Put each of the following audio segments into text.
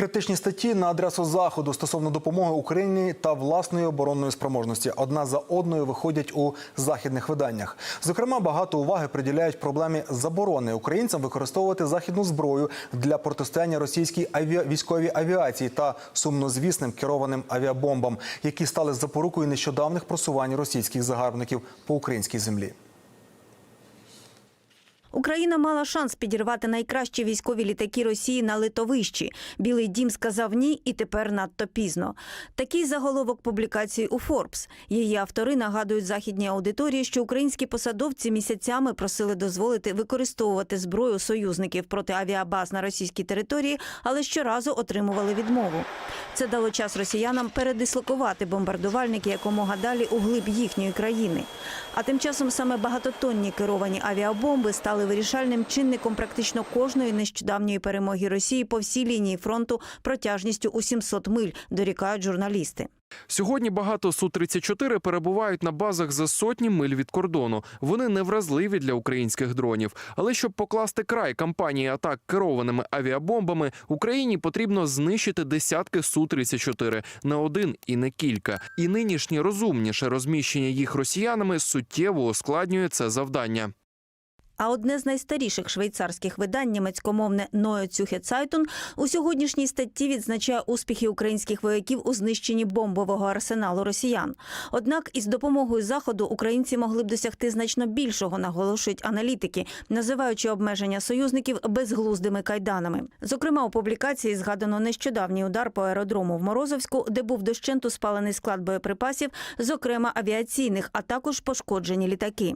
Критичні статті на адресу заходу стосовно допомоги Україні та власної оборонної спроможності одна за одною виходять у західних виданнях. Зокрема, багато уваги приділяють проблемі заборони українцям використовувати західну зброю для протистояння російській авіа... військовій авіації та сумнозвісним керованим авіабомбам, які стали запорукою нещодавних просувань російських загарбників по українській землі. Україна мала шанс підірвати найкращі військові літаки Росії на литовищі. Білий дім сказав ні, і тепер надто пізно. Такий заголовок публікації у Forbes. Її автори нагадують західній аудиторії, що українські посадовці місяцями просили дозволити використовувати зброю союзників проти авіабаз на російській території, але щоразу отримували відмову. Це дало час росіянам передислокувати бомбардувальники якомога далі у глиб їхньої країни. А тим часом саме багатотонні керовані авіабомби стали вирішальним чинником практично кожної нещодавньої перемоги Росії по всій лінії фронту протяжністю у 700 миль, дорікають журналісти. Сьогодні багато Су-34 перебувають на базах за сотні миль від кордону. Вони невразливі для українських дронів. Але щоб покласти край кампанії атак керованими авіабомбами, Україні потрібно знищити десятки Су-34, не один і не кілька. І нинішнє розумніше розміщення їх росіянами суттєво ускладнює це завдання. А одне з найстаріших швейцарських видань, німецькомовне Neue Zeitung, у сьогоднішній статті відзначає успіхи українських вояків у знищенні бомбового арсеналу росіян. Однак із допомогою заходу українці могли б досягти значно більшого, наголошують аналітики, називаючи обмеження союзників безглуздими кайданами. Зокрема, у публікації згадано нещодавній удар по аеродрому в Морозовську, де був дощенту спалений склад боєприпасів, зокрема авіаційних, а також пошкоджені літаки.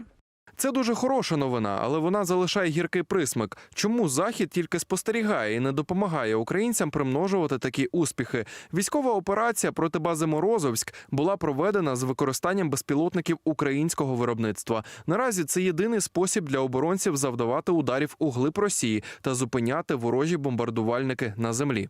Це дуже хороша новина, але вона залишає гіркий присмак. Чому захід тільки спостерігає і не допомагає українцям примножувати такі успіхи? Військова операція проти бази Морозовськ була проведена з використанням безпілотників українського виробництва. Наразі це єдиний спосіб для оборонців завдавати ударів у глиб Росії та зупиняти ворожі бомбардувальники на землі.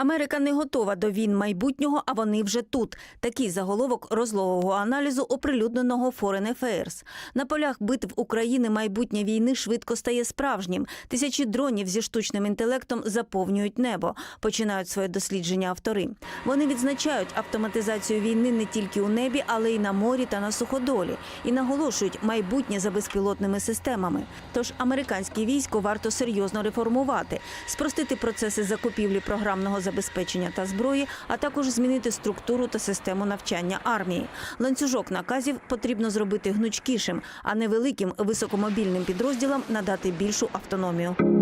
Америка не готова до війн майбутнього, а вони вже тут. Такий заголовок розлогого аналізу, оприлюдненого Foreign Affairs. На полях битв України майбутнє війни швидко стає справжнім. Тисячі дронів зі штучним інтелектом заповнюють небо. Починають своє дослідження автори. Вони відзначають автоматизацію війни не тільки у небі, але й на морі та на суходолі. І наголошують майбутнє за безпілотними системами. Тож американське військо варто серйозно реформувати, спростити процеси закупівлі програмного забезпечення та зброї, а також змінити структуру та систему навчання армії. Ланцюжок наказів потрібно зробити гнучкішим, а невеликим високомобільним підрозділам надати більшу автономію.